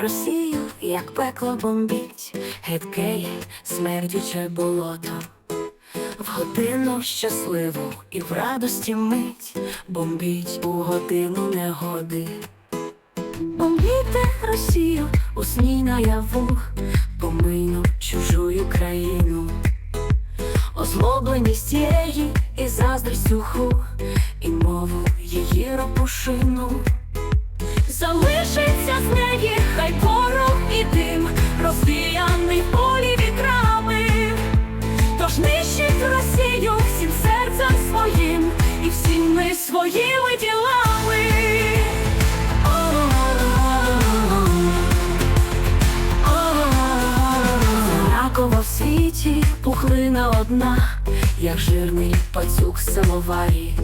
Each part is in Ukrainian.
Росію, як пекло бомбіть, гидке, смердюче болото. В годину щасливу і в радості мить бомбіть у годину негоди. Бомбіте Росію у сні наяву, помийну чужую країну. Озлобленість її і заздрість уху, і мову її ропушину. Залишиться з неї хай порох і дим, розвіяний в полі вітрами. Тож нищить Росію всім серцем своїм і всіми своїми ділами. Однаково в світі пухлина одна, як жирний пацюк самоварі.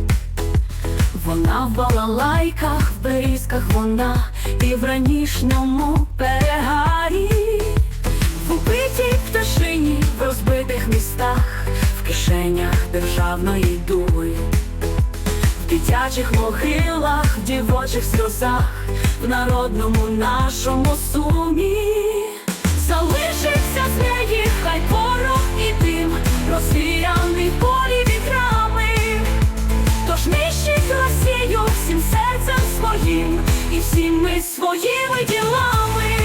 Вона в балалайках, в берізках вона і в ранішньому перегарі, в убитій пташині, в розбитих містах, в кишенях державної думи, в дитячих могилах, в дівочих сльозах, в народному нашому сумі. Залишиться з неї хай порох і дим, розвіяний полі вітрами. Тож нищить Росію всім серцем своїм і всіми своїми ділами.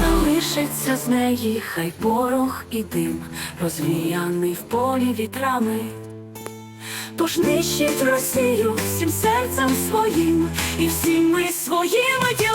Залишиться з неї хай порох і дим, розвіяний в полі вітрами. Тож нищить Росію всім серцем своїм і всіми своїми ділами.